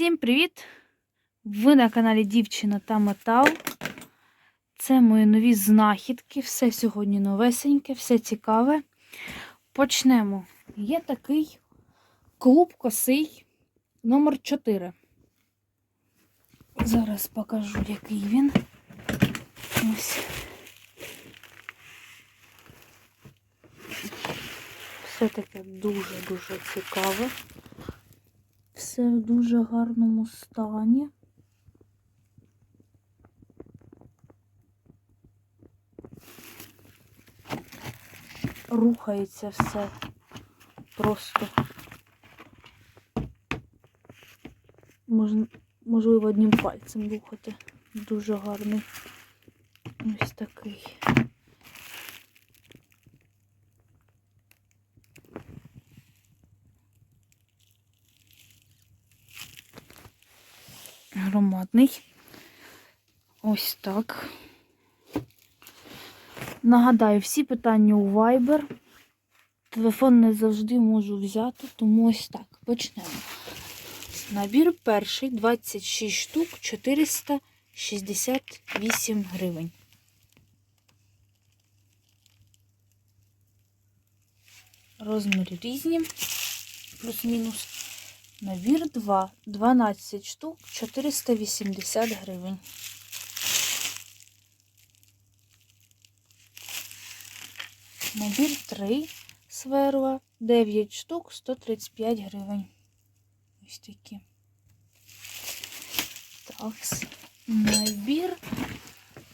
Всім привіт! Ви на каналі Дівчина та Метал. Це мої нові знахідки. Все сьогодні новесеньке, все цікаве. Почнемо. Є такий клуб косий номер 4. Зараз покажу, який він. Ось. Все таке дуже-дуже цікаве. Все в дуже гарному стані. Рухається все просто. Можна, можливо, одним пальцем рухати. Дуже гарний. Ось такий. Громадний. Ось так. Нагадаю, всі питання у Viber. Телефон не завжди можу взяти, тому ось так. Почнемо. Набір перший 26 штук 468 гривень. Розміри різні, плюс-мінус. Набір 2, 12 штук, 480 гривень. Набір 3 сверла, 9 штук, 135 гривень. Ось такі. Так, набір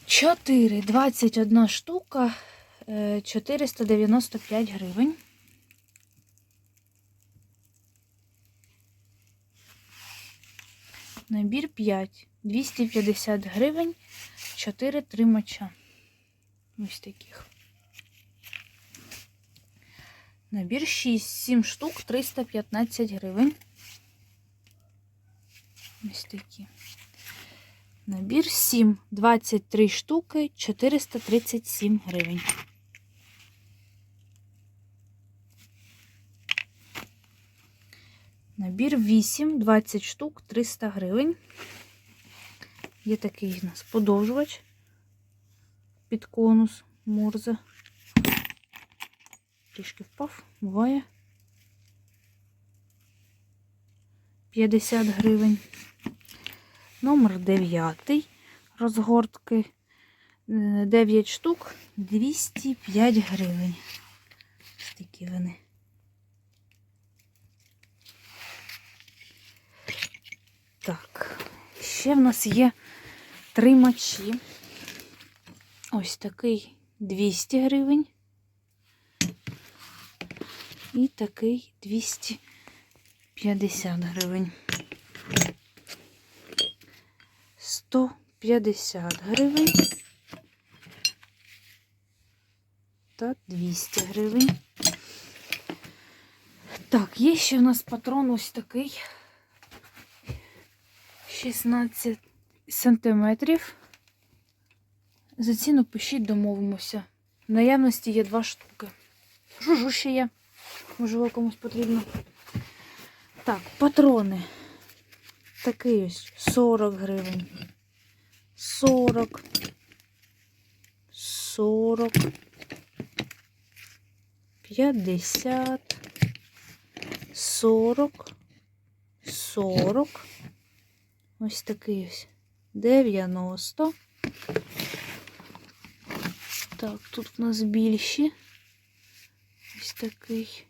4, 21 штука, 495 гривень. Набір 5. 250 гривень, 4 тримача. Ось таких. Набір 6, 7 штук, 315 гривень. Ось такі. Набір 7, 23 штуки, 437 гривень. Набір 8, 20 штук, 300 гривень. Є такий у нас подовжувач під конус морзе. Трішки впав, буває. 50 гривень. Номер 9. Розгортки 9 штук, 205 гривень. Ось такі вони. Так, ще в нас є тримачі. Ось такий 200 гривень. І такий 250 гривень. 150 гривень. Та 200 гривень. Так, є ще в нас патрон ось такий. 16 сантиметрів. За ціну пишіть, домовимося. В наявності є два штуки. Жужу ще є. Можливо, комусь потрібно. Так, патрони. Такий ось 40 гривень. 40. 40. 50. 40. 40. Ось такий ось 90. Так, тут в нас більші. Ось такий.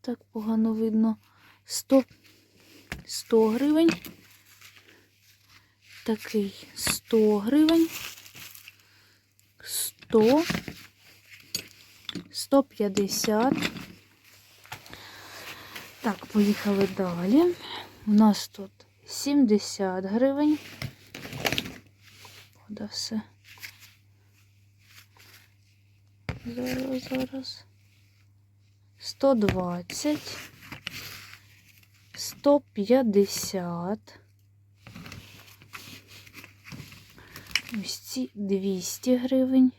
Так погано видно. 100, 100 гривень. Такий 100 гривень. 100. 150. Так, поїхали далі. У нас тут 70 гривень. Куди все? Зараз, зараз. 120. 150. Ось ці 200 гривень.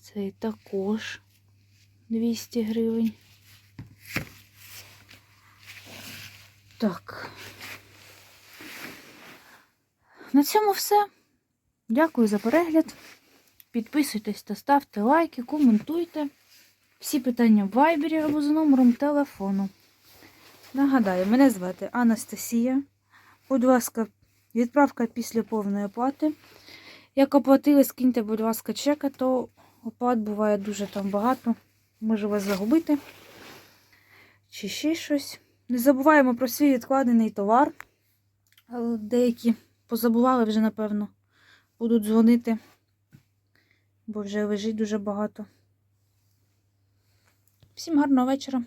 Цей також 200 гривень. Так. На цьому все. Дякую за перегляд. Підписуйтесь та ставте лайки, коментуйте. Всі питання в вайбері або за номером телефону. Нагадаю, мене звати Анастасія. Будь ласка, відправка після повної оплати. Як оплатили, скиньте, будь ласка, чека, то оплат буває дуже там багато. Може вас загубити. Чи ще щось. Не забуваємо про свій відкладений товар. Деякі позабували вже, напевно. Будуть дзвонити, бо вже лежить дуже багато. Всім гарного вечора.